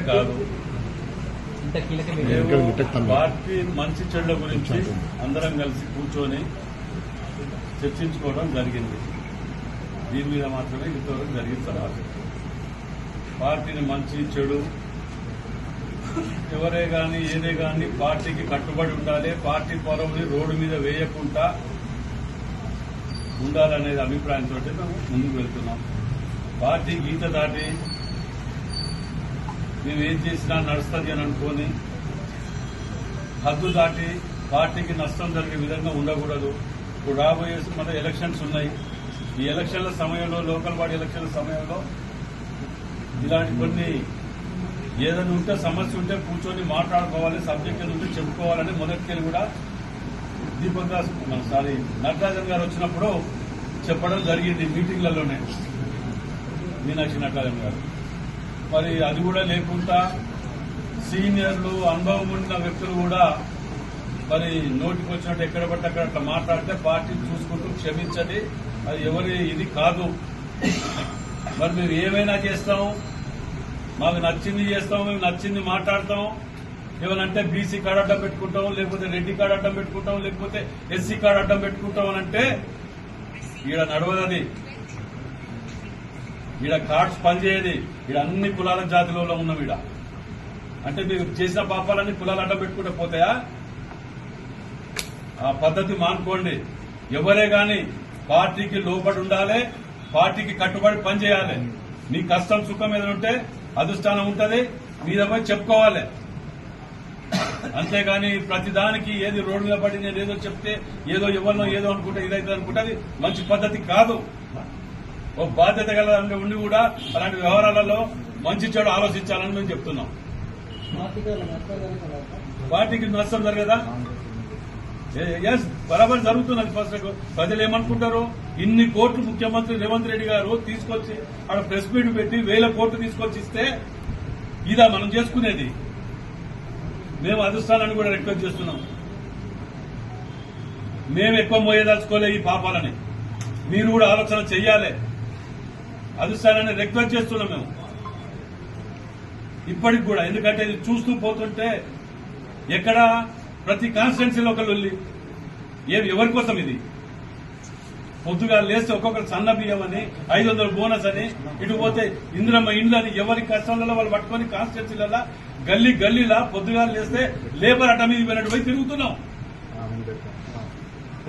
కాదు. పార్టీ మంచి చెడ్ల గురించి అందరం కలిసి కూర్చొని చర్చించుకోవడం జరిగింది. దీని మీద మాత్రమే ఇంతవరకు జరిగింది తర్వాత. పార్టీని మంచి చెడు ఎవరే కానీ ఏదే కానీ పార్టీకి కట్టుబడి ఉండాలి పార్టీ పొరవుని రోడ్డు మీద వేయకుండా ఉండాలనేది అభిప్రాయంతో మేము ముందుకు వెళ్తున్నాం. పార్టీ గీత దాటి మేము ఏం చేసినా నడుస్తుంది అని అనుకొని హద్దు దాటి పార్టీకి నష్టం జరిగే విధంగా ఉండకూడదు. ఇప్పుడు రాబోయే మన ఎలక్షన్స్ ఉన్నాయి. ఈ ఎలక్షన్ల సమయంలో లోకల్ బాడీ ఎలక్షన్ల సమయంలో ఇలాంటి కొన్ని ఏదైనా ఉంటే సమస్య ఉంటే కూర్చొని మాట్లాడుకోవాలి సబ్జెక్ట్ ఏదో ఉంటే చెప్పుకోవాలని మొదటికెళ్ళి కూడా దీపక్ దాస్ సారీ నటరాజన్ గారు వచ్చినప్పుడు చెప్పడం జరిగింది మీటింగ్లలోనే. మీనాక్షి నటరాజన్ గారు. మరి అది కూడా లేకుండా సీనియర్లు అనుభవం ఉన్న వ్యక్తులు కూడా మరి నోటికి వచ్చినట్టు ఎక్కడ పడితే అక్కడ అట్లా మాట్లాడితే పార్టీ చూసుకుంటూ క్షమించండి. అది ఎవరి ఇది కాదు. మరి మేము ఏమైనా చేస్తాం? మాకు నచ్చింది చేస్తాం మేము నచ్చింది మాట్లాడతాం. ఏమనంటే బీసీ కార్డు అడ్డం పెట్టుకుంటాం లేకపోతే రెడ్డి కార్డు అడ్డం పెట్టుకుంటాం లేకపోతే ఎస్సీ కార్డు అడ్డం పెట్టుకుంటాం అని అంటే ఈడ నడవదది ఈడ కార్డ్స్ పనిచేయది. ఈడ అన్ని కులాల జాతిలో ఉన్నాం ఈడ. అంటే మీరు చేసిన పాపాలన్నీ కులాలు అడ్డం పెట్టుకుంటే పోతాయా? ఆ పద్ధతి మానుకోండి. ఎవరే గాని పార్టీకి లోబడి ఉండాలి పార్టీకి కట్టుబడి పనిచేయాలి నీ కష్టం సుఖం ఏదైనా ఉంటే అధిష్టానం ఉంటుంది మీద పోయి చెప్పుకోవాలి. అంతేగాని ప్రతిదానికి ఏది రోడ్డు మీద పడి నేను ఏదో చెప్తే ఏదో ఎవరినో ఏదో అనుకుంటే ఇదైతే అనుకుంటే అది మంచి పద్ధతి కాదు. ఓ బాధ్యత గల ఉండి కూడా అలాంటి వ్యవహారాలలో మంచి చెడు ఆలోచించాలని మేము చెప్తున్నాం. పార్టీకి నష్టం జరగదా? ఎస్ బరాబర్ జరుగుతున్నది ఫస్ట్ ప్రజలు ఏమనుకుంటారు? ఇన్ని కోట్లు ముఖ్యమంత్రి రేవంత్ రెడ్డి గారు తీసుకొచ్చి అక్కడ ప్రెస్ మీట్ పెట్టి వేల కోట్లు తీసుకొచ్చి ఇస్తే ఇదా మనం చేసుకునేది? మేము అధిష్టానాన్ని కూడా రిక్వెస్ట్ చేస్తున్నాం. మేము ఎక్కువ మోయదలుచుకోలే ఈ పాపాలని. మీరు కూడా ఆలోచన చెయ్యాలి. అధిష్టానాన్ని రిక్వెస్ట్ చేస్తున్నాం మేము. ఇప్పటికి కూడా ఎందుకంటే ఇది చూస్తూ పోతుంటే ఎక్కడ ప్రతి కాన్స్టిట్యున్సీలో ఒక లొల్లి ఏం ఎవరి కోసం ఇది? పొద్దుగా లేస్తే ఒక్కొక్కరు సన్న బియ్యం అని ఐదు వందల బోనస్ అని ఇటు పోతే ఇంద్రమ్మ ఇండ్లు అని ఎవరి కష్టంలో వాళ్ళు పట్టుకొని కాన్స్టిట్యున్సీలలో గల్లీ గల్లీలా పొద్దుగా లేస్తే లేబర్ అడ్డ మీద పోయినట్టు పోయి తిరుగుతున్నాం.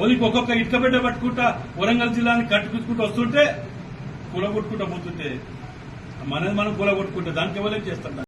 ఒలికి ఒక్కొక్క ఇటుక బిడ్డ పట్టుకుంటా వరంగల్ జిల్లాని కట్టుకుంటూ వస్తుంటే కూలగొట్టుకుంటా పోతుంటే మనది మనం కూలగొట్టుకుంటే దానికి ఎవరేం చేస్తాం